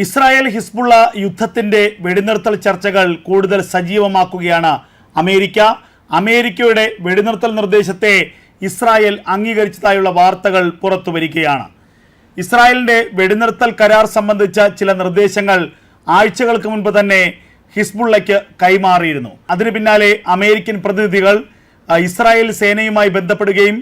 Israel Hezbollah യുദ്ധത്തിന്റെ വെടിനിർത്തൽ ചർച്ചകൾ കൂടുതൽ സജീവമാക്കുകയാണ്. അമേരിക്ക അമേരിക്കയുടെ വെടിനിർത്തൽ നിർദ്ദേശത്തെ ഇസ്രായേൽ അംഗീകരിച്ചതായുള്ള വാർത്തകൾ പുറത്തു വരികയാണ് ഇസ്രായേലിന്റെ വെടിനിർത്തൽ കരാർ സംബന്ധിച്ച ചില നിർദ്ദേശങ്ങൾ ആഴ്ചകൾക്ക് മുൻപ് തന്നെ ഹിസ്ബുള്ളയ്ക്ക് കൈമാറിയിരുന്നു. അതിനു പിന്നാലെ അമേരിക്കൻ പ്രതിനിധികൾ ഇസ്രായേൽ സേനയുമായി ബന്ധപ്പെടുകയും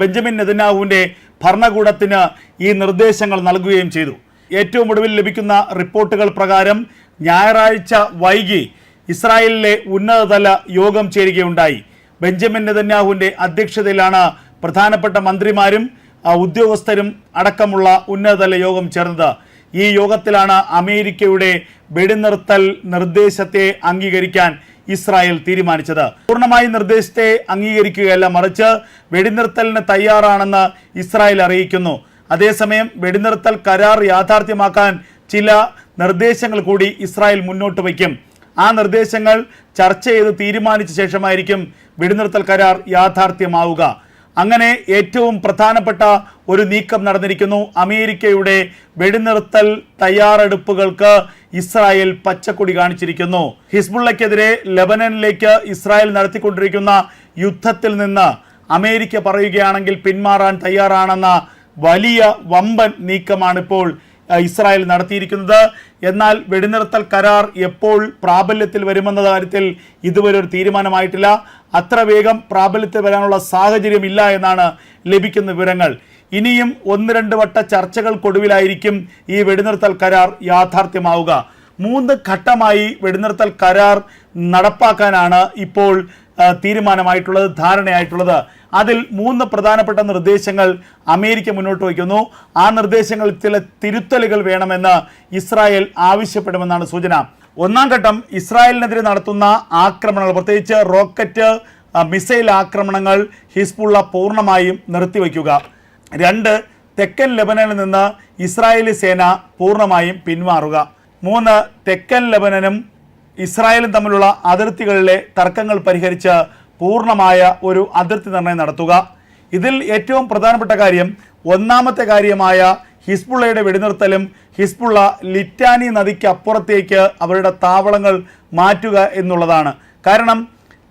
ബെഞ്ചമിൻ നെതന്യാഹുവിന്റെ ഭരണകൂടത്തിന് ഈ നിർദ്ദേശങ്ങൾ നൽകുകയും ചെയ്തു. ഏറ്റവും ഒടുവിൽ ലഭിക്കുന്ന റിപ്പോർട്ടുകൾ പ്രകാരം ഞായറാഴ്ച വൈകി ഇസ്രായേലിലെ ഉന്നതതല യോഗം ചേരുകയുണ്ടായി. ബെഞ്ചമിൻ നെതന്യാഹുവിന്റെ അധ്യക്ഷതയിലാണ് പ്രധാനപ്പെട്ട മന്ത്രിമാരും ഉദ്യോഗസ്ഥരും അടക്കമുള്ള ഉന്നതതല യോഗം ചേർന്നത്. ഈ യോഗത്തിലാണ് അമേരിക്കയുടെ വെടിനിർത്തൽ നിർദ്ദേശത്തെ അംഗീകരിക്കാൻ ഇസ്രായേൽ തീരുമാനിച്ചത്. പൂർണമായി നിർദ്ദേശത്തെ അംഗീകരിക്കുകയല്ല മറിച്ച് വെടിനിർത്തലിന് തയ്യാറാണെന്ന് ഇസ്രായേൽ അറിയിക്കുന്നു. അതേസമയം വെടിനിർത്തൽ കരാർ യാഥാർത്ഥ്യമാക്കാൻ ചില നിർദ്ദേശങ്ങൾ കൂടി ഇസ്രായേൽ മുന്നോട്ട് വയ്ക്കും. ആ നിർദ്ദേശങ്ങൾ ചർച്ച ചെയ്ത് തീരുമാനിച്ച ശേഷമായിരിക്കും വെടിനിർത്തൽ കരാർ യാഥാർത്ഥ്യമാവുക. അങ്ങനെ ഏറ്റവും പ്രധാനപ്പെട്ട ഒരു നീക്കം നടന്നിരിക്കുന്നു. അമേരിക്കയുടെ വെടിനിർത്തൽ തയ്യാറെടുപ്പുകൾക്ക് ഇസ്രായേൽ പച്ചക്കൊടി കാണിച്ചിരിക്കുന്നു. ഹിസ്ബുള്ളയ്ക്കെതിരെ ലെബനനിലേക്ക് ഇസ്രായേൽ നടത്തിക്കൊണ്ടിരിക്കുന്ന യുദ്ധത്തിൽ നിന്ന് അമേരിക്ക പറയുകയാണെങ്കിൽ പിന്മാറാൻ തയ്യാറാണെന്ന വലിയ വമ്പൻ നീക്കമാണ് ഇപ്പോൾ ഇസ്രായേൽ നടത്തിയിരിക്കുന്നത്. എന്നാൽ വെടിനിർത്തൽ കരാർ എപ്പോൾ പ്രാബല്യത്തിൽ വരുമെന്ന കാര്യത്തിൽ ഇതുവരെ ഒരു തീരുമാനമായിട്ടില്ല. അത്ര വേഗം പ്രാബല്യത്തിൽ വരാനുള്ള സാഹചര്യം ഇല്ല എന്നാണ് ലഭിക്കുന്ന വിവരങ്ങൾ. ഇനിയും ഒന്ന് രണ്ട് വട്ട ചർച്ചകൾക്കൊടുവിലായിരിക്കും ഈ വെടിനിർത്തൽ കരാർ യാഥാർത്ഥ്യമാവുക. മൂന്ന് ഘട്ടമായി വെടിനിർത്തൽ കരാർ നടപ്പാക്കാനാണ് ഇപ്പോൾ തീരുമാനമായിട്ടുള്ളത് ധാരണയായിട്ടുള്ളത്. അതിൽ മൂന്ന് പ്രധാനപ്പെട്ട നിർദ്ദേശങ്ങൾ അമേരിക്ക മുന്നോട്ട് വയ്ക്കുന്നു. ആ നിർദ്ദേശങ്ങൾ ചില തിരുത്തലുകൾ വേണമെന്ന് ഇസ്രായേൽ ആവശ്യപ്പെടുമെന്നാണ് സൂചന. ഒന്നാം ഘട്ടം ഇസ്രായേലിനെതിരെ നടത്തുന്ന ആക്രമണങ്ങൾ പ്രത്യേകിച്ച് റോക്കറ്റ് മിസൈൽ ആക്രമണങ്ങൾ ഹിസ്ബുള്ള പൂർണമായും നിർത്തിവെക്കുക രണ്ട് തെക്കൻ ലെബനനിൽ നിന്ന് ഇസ്രായേലി സേന പൂർണമായും പിന്മാറുക. മൂന്ന് തെക്കൻ ലെബനനും ഇസ്രായേലും തമ്മിലുള്ള അതിർത്തികളിലെ തർക്കങ്ങൾ പരിഹരിച്ച് പൂർണമായ ഒരു അതിർത്തി നിർണയം നടത്തുക. ഇതിൽ ഏറ്റവും പ്രധാനപ്പെട്ട കാര്യം ഒന്നാമത്തെ കാര്യമായ ഹിസ്ബുള്ളയുടെ വെടിനിർത്തലും ഹിസ്ബുള്ള ലിറ്റാനി നദിക്ക് അപ്പുറത്തേക്ക് അവരുടെ താവളങ്ങൾ മാറ്റുക എന്നുള്ളതാണ്. കാരണം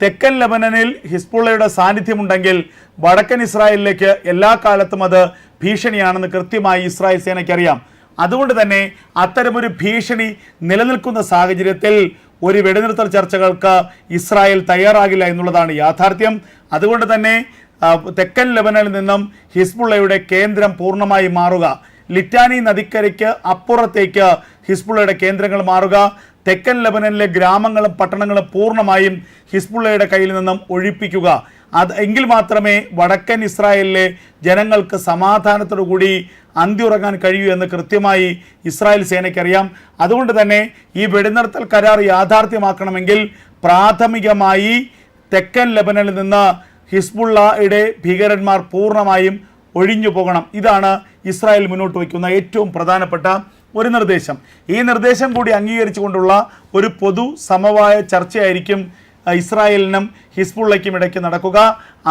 തെക്കൻ ലബനനിൽ ഹിസ്ബുള്ളയുടെ സാന്നിധ്യമുണ്ടെങ്കിൽ വടക്കൻ ഇസ്രായേലിലേക്ക് എല്ലാ കാലത്തും അത് ഭീഷണിയാണെന്ന് കൃത്യമായി ഇസ്രായേൽ സേനയ്ക്കറിയാം. അതുകൊണ്ട് തന്നെ അത്തരമൊരു ഭീഷണി നിലനിൽക്കുന്ന സാഹചര്യത്തിൽ ഒരു വെടിനിർത്തൽ ചർച്ചകൾക്ക് ഇസ്രായേൽ തയ്യാറാകില്ല എന്നുള്ളതാണ് യാഥാർത്ഥ്യം. അതുകൊണ്ട് തന്നെ തെക്കൻ ലെബനനിൽ നിന്നും ഹിസ്ബുള്ളയുടെ കേന്ദ്രം പൂർണമായി മാറുക. ലിറ്റാനി നദിക്കരയ്ക്ക് അപ്പുറത്തേക്ക് ഹിസ്ബുള്ളയുടെ കേന്ദ്രങ്ങൾ മാറുക. തെക്കൻ ലെബനനിലെ ഗ്രാമങ്ങളും പട്ടണങ്ങളും പൂർണമായും ഹിസ്ബുള്ളയുടെ കയ്യിൽ നിന്നും ഒഴിപ്പിക്കുക. അത് എങ്കിൽ മാത്രമേ വടക്കൻ ഇസ്രായേലിലെ ജനങ്ങൾക്ക് സമാധാനത്തോടു കൂടി അന്തിയുറങ്ങാൻ കഴിയൂ എന്ന് കൃത്യമായി ഇസ്രായേൽ സേനയ്ക്കറിയാം. അതുകൊണ്ട് തന്നെ ഈ വെടിനിർത്തൽ കരാർ യാഥാർത്ഥ്യമാക്കണമെങ്കിൽ പ്രാഥമികമായി തെക്കൻ ലെബനനിൽ നിന്ന് ഹിസ്ബുള്ളയുടെ ഭീകരന്മാർ പൂർണമായും ഒഴിഞ്ഞു പോകണം. ഇതാണ് ഇസ്രായേൽ മുന്നോട്ട് വയ്ക്കുന്ന ഏറ്റവും പ്രധാനപ്പെട്ട ഒരു നിർദ്ദേശം. ഈ നിർദ്ദേശം കൂടി അംഗീകരിച്ചുകൊണ്ടുള്ള ഒരു പൊതു സമവായ ചർച്ചയായിരിക്കും ഇസ്രായേലിനും ഹിസ്ബുള്ളയ്ക്കും ഇടയ്ക്ക് നടക്കുക.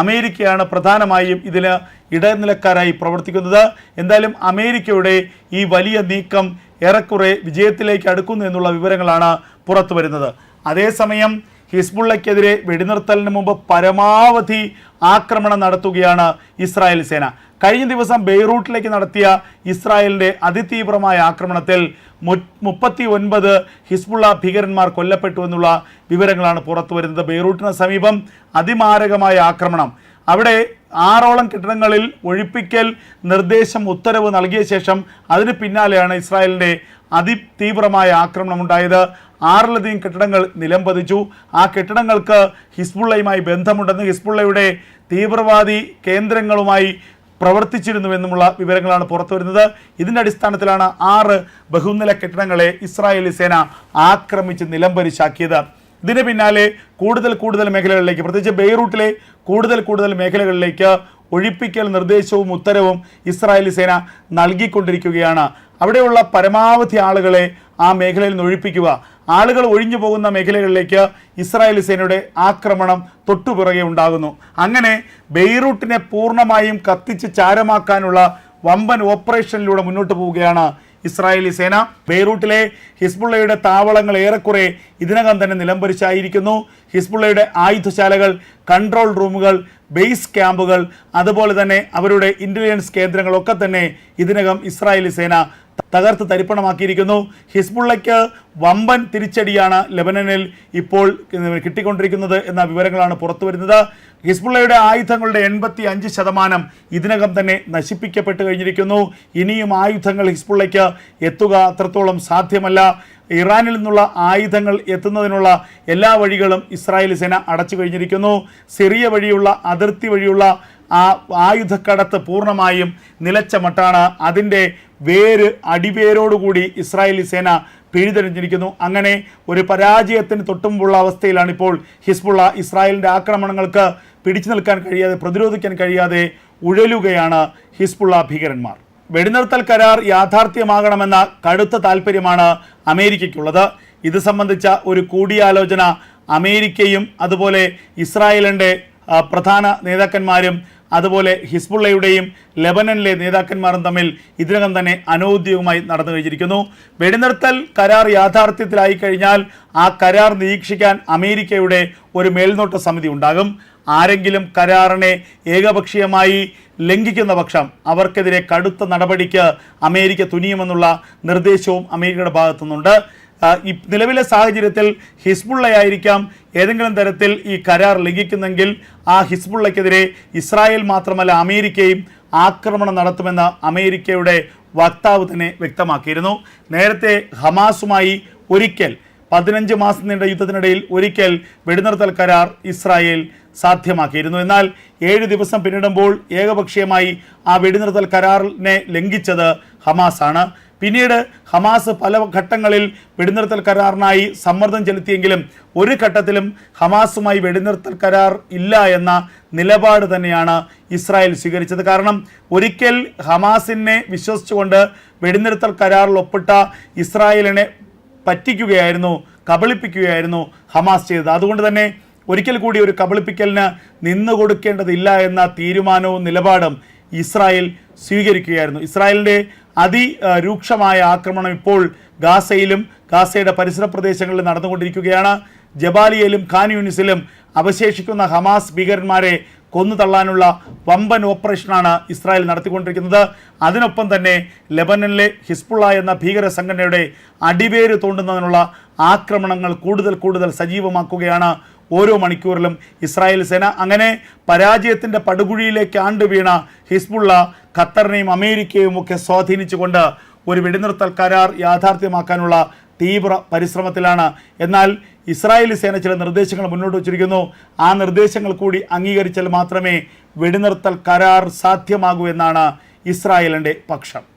അമേരിക്കയാണ് പ്രധാനമായും ഇതിന് ഇടനിലക്കാരായി പ്രവർത്തിക്കുന്നത്. എന്തായാലും അമേരിക്കയുടെ ഈ വലിയ നീക്കം ഏറെക്കുറെ വിജയത്തിലേക്ക് അടുക്കുന്നു എന്നുള്ള വിവരങ്ങളാണ് പുറത്തു വരുന്നത്. അതേസമയം ഹിസ്ബുള്ളയ്ക്കെതിരെ വെടിനിർത്തലിന് മുമ്പ് പരമാവധി ആക്രമണം നടത്തുകയാണ് ഇസ്രായേൽ സേന. കഴിഞ്ഞ ദിവസം ബെയ്റൂട്ടിലേക്ക് നടത്തിയ ഇസ്രായേലിന്റെ അതിതീവ്രമായ ആക്രമണത്തിൽ മുപ്പത്തി ഒൻപത് ഹിസ്ബുള്ള ഭീകരന്മാർ കൊല്ലപ്പെട്ടു എന്നുള്ള വിവരങ്ങളാണ് പുറത്തു വരുന്നത്. ബെയ്റൂട്ടിന് സമീപം അതിമാരകമായ ആക്രമണം. അവിടെ ആറോളം കെട്ടിടങ്ങളിൽ ഒഴിപ്പിക്കൽ നിർദ്ദേശം ഉത്തരവ് നൽകിയ ശേഷം അതിന് പിന്നാലെയാണ് ഇസ്രായേലിന്റെ അതിതീവ്രമായ ആക്രമണം ഉണ്ടായത്. ആറിലധികം കെട്ടിടങ്ങൾ നിലംപതിച്ചു ആ കെട്ടിടങ്ങൾക്ക് ഹിസ്ബുള്ളയുമായി ബന്ധമുണ്ടെന്ന് ഹിസ്ബുള്ളയുടെ തീവ്രവാദി കേന്ദ്രങ്ങളുമായി പ്രവർത്തിച്ചിരുന്നുവെന്നുമുള്ള വിവരങ്ങളാണ് പുറത്തു വരുന്നത്. ഇതിന്റെ അടിസ്ഥാനത്തിലാണ് ആറ് ബഹുനില കെട്ടിടങ്ങളെ ഇസ്രായേലി സേന ആക്രമിച്ച് നിലംപരിശാക്കിയത്. ഇതിന് പിന്നാലെ കൂടുതൽ കൂടുതൽ മേഖലകളിലേക്ക് പ്രത്യേകിച്ച് ബെയ്റൂട്ടിലെ കൂടുതൽ കൂടുതൽ മേഖലകളിലേക്ക് ഒഴിപ്പിക്കൽ നിർദ്ദേശവും ഉത്തരവും ഇസ്രായേലി സേന നൽകിക്കൊണ്ടിരിക്കുകയാണ്. അവിടെയുള്ള പരമാവധി ആളുകളെ ആ മേഖലയിൽ നിന്ന് ഒഴിപ്പിക്കുക. ആളുകൾ ഒഴിഞ്ഞു പോകുന്ന മേഖലകളിലേക്ക് ഇസ്രായേൽ സേനയുടെ ആക്രമണം തൊട്ടുപിറകെ ഉണ്ടാകുന്നു. അങ്ങനെ ബെയ്റൂട്ടിനെ പൂർണമായും കത്തിച്ച് ചാരമാക്കാനുള്ള വമ്പൻ ഓപ്പറേഷനിലൂടെ മുന്നോട്ട് പോവുകയാണ് ഇസ്രായേലി സേന. ബെയ്റൂട്ടിലെ ഹിസ്ബുള്ളയുടെ താവളങ്ങൾ ഏറെക്കുറെ ഇതിനകം തന്നെ നിലംപരിച്ചായിരിക്കുന്നു ഹിസ്ബുള്ളയുടെ ആയുധശാലകൾ കൺട്രോൾ റൂമുകൾ ബേസ് ക്യാമ്പുകൾ അതുപോലെ തന്നെ അവരുടെ ഇന്റലിജൻസ് കേന്ദ്രങ്ങളൊക്കെ തന്നെ ഇതിനകം ഇസ്രായേലി സേന തകർത്ത് തരിപ്പണമാക്കിയിരിക്കുന്നു. ഹിസ്ബുള്ളയ്ക്ക് വമ്പൻ തിരിച്ചടിയാണ് ലെബനനിൽ ഇപ്പോൾ കിട്ടിക്കൊണ്ടിരിക്കുന്നത് എന്ന വിവരങ്ങളാണ് പുറത്തു വരുന്നത്. ഹിസ്ബുള്ളയുടെ ആയുധങ്ങളുടെ എൺപത്തി അഞ്ച് ശതമാനം ഇതിനകം തന്നെ നശിപ്പിക്കപ്പെട്ട് കഴിഞ്ഞിരിക്കുന്നു. ഇനിയും ആയുധങ്ങൾ ഹിസ്ബുള്ളയ്ക്ക് എത്തുക അത്രത്തോളം സാധ്യമല്ല. ഇറാനിൽ നിന്നുള്ള ആയുധങ്ങൾ എത്തുന്നതിനുള്ള എല്ലാ വഴികളും ഇസ്രായേൽ സേന അടച്ചു കഴിഞ്ഞിരിക്കുന്നു. സിറിയ വഴിയുള്ള അതിർത്തി വഴിയുള്ള ആ ആയുധക്കടത്ത് പൂർണമായും നിലച്ച മട്ടാണ് അതിന്റെ വേര് അടിവേരോടുകൂടി ഇസ്രായേലി സേന പിഴുതെറിഞ്ഞിരിക്കുന്നു. അങ്ങനെ ഒരു പരാജയത്തിന് തൊട്ടുമുമ്പുള്ള അവസ്ഥയിലാണ് ഇപ്പോൾ ഹിസ്ബുള്ള ഇസ്രായേലിന്റെ ആക്രമണങ്ങൾക്ക് പിടിച്ചു നിൽക്കാൻ കഴിയാതെ പ്രതിരോധിക്കാൻ കഴിയാതെ ഉഴലുകയാണ് ഹിസ്ബുള്ള ഭീകരന്മാർ. വെടിനിർത്തൽ കരാർ യാഥാർത്ഥ്യമാകണമെന്ന കടുത്ത താല്പര്യമാണ് അമേരിക്കയ്ക്കുള്ളത്. ഇത് സംബന്ധിച്ച ഒരു കൂടിയാലോചന അമേരിക്കയും അതുപോലെ ഇസ്രായേലിന്റെ പ്രധാന നേതാക്കന്മാരും അതുപോലെ ഹിസ്ബുള്ളയുടെയും ലെബനനിലെ നേതാക്കന്മാരും തമ്മിൽ ഇതിനകം തന്നെ അനൗദ്യോഗികമായി നടന്നു കഴിഞ്ഞിരിക്കുന്നു. വെടിനിർത്തൽ കരാർ യാഥാർത്ഥ്യത്തിലായി കഴിഞ്ഞാൽ ആ കരാർ നിരീക്ഷിക്കാൻ അമേരിക്കയുടെ ഒരു മേൽനോട്ട സമിതി ഉണ്ടാകും. ആരെങ്കിലും കരാറിനെ ഏകപക്ഷീയമായി ലംഘിക്കുന്ന പക്ഷം അവർക്കെതിരെ കടുത്ത നടപടിക്ക് അമേരിക്ക തുനിയുമെന്നുള്ള നിർദ്ദേശവും അമേരിക്കയുടെ ഭാഗത്തുനിന്നുണ്ട്. നിലവിലെ സാഹചര്യത്തിൽ ഹിസ്ബുള്ളയായിരിക്കാം ഏതെങ്കിലും തരത്തിൽ ഈ കരാർ ലംഘിക്കുന്നെങ്കിൽ ആ ഹിസ്ബുള്ളയ്ക്കെതിരെ ഇസ്രായേൽ മാത്രമല്ല അമേരിക്കയും ആക്രമണം നടത്തുമെന്ന് അമേരിക്കയുടെ വക്താവ് തന്നെ വ്യക്തമാക്കിയിരുന്നു. നേരത്തെ ഹമാസുമായി ഒരിക്കൽ പതിനഞ്ച് മാസം നീണ്ട യുദ്ധത്തിനിടയിൽ ഒരിക്കൽ വെടിനിർത്തൽ കരാർ ഇസ്രായേൽ സാധ്യമാക്കിയിരുന്നു. എന്നാൽ ഏഴ് ദിവസം പിന്നിടുമ്പോൾ ഏകപക്ഷീയമായി ആ വെടിനിർത്തൽ കരാറിനെ ലംഘിച്ചത് ഹമാസാണ്. പിന്നീട് ഹമാസ് പല ഘട്ടങ്ങളിൽ വെടിനിർത്തൽ കരാറിനായി സമ്മർദ്ദം ചെലുത്തിയെങ്കിലും ഒരു ഘട്ടത്തിലും ഹമാസുമായി വെടിനിർത്തൽ കരാർ ഇല്ല എന്ന നിലപാട് തന്നെയാണ് ഇസ്രായേൽ സ്വീകരിച്ചത്. കാരണം ഒരിക്കൽ ഹമാസിനെ വിശ്വസിച്ചുകൊണ്ട് വെടിനിർത്തൽ കരാറിൽ ഒപ്പിട്ട ഇസ്രായേലിനെ പറ്റിക്കുകയായിരുന്നു കബളിപ്പിക്കുകയായിരുന്നു ഹമാസ് ചെയ്തത്. അതുകൊണ്ട് തന്നെ ഒരിക്കൽ കൂടി ഒരു കബളിപ്പിക്കലിന് നിന്നു കൊടുക്കേണ്ടതില്ല എന്ന തീരുമാനവും നിലപാടും ഇസ്രായേൽ സ്വീകരിക്കുകയായിരുന്നു. ഇസ്രായേലിന്റെ അതി ആ, രൂക്ഷമായ ആക്രമണം ഇപ്പോൾ ഗാസയിലും ഗാസയുടെ പരിസര പ്രദേശങ്ങളിൽ നടന്നുകൊണ്ടിരിക്കുകയാണ്. ജബാലിയയിലും ഖാൻ യൂണിസിലും അവശേഷിക്കുന്ന ഹമാസ് ഭീകരന്മാരെ കൊന്നു തള്ളാനുള്ള വമ്പൻ ഓപ്പറേഷനാണ് ഇസ്രായേൽ നടത്തിക്കൊണ്ടിരിക്കുന്നത്. അതിനൊപ്പം തന്നെ ലെബനനിലെ ഹിസ്ബുള്ള എന്ന ഭീകര സംഘടനയുടെ അടിവേര് തോണ്ടുന്നതിനുള്ള ആക്രമണങ്ങൾ കൂടുതൽ കൂടുതൽ സജീവമാക്കുകയാണ് ഓരോ മണിക്കൂറിലും ഇസ്രായേൽ സേന അങ്ങനെ പരാജയത്തിന്റെ പടുകുഴിയിലേക്ക് ആണ്ട് വീണ ഹിസ്ബുള്ള ഖത്തറിനെയും അമേരിക്കയും ഒക്കെ സ്വാധീനിച്ചുകൊണ്ട് ഒരു വെടിനിർത്തൽ കരാർ യാഥാർത്ഥ്യമാക്കാനുള്ള തീവ്ര പരിശ്രമത്തിലാണ്. എന്നാൽ ഇസ്രായേലി സേന ചില നിർദ്ദേശങ്ങൾ മുന്നോട്ട് വച്ചിരിക്കുന്നു. ആ നിർദ്ദേശങ്ങൾ കൂടി അംഗീകരിച്ചാൽ മാത്രമേ വെടിനിർത്തൽ കരാർ സാധ്യമാകൂ എന്നാണ് ഇസ്രായേലിന്റെ പക്ഷം.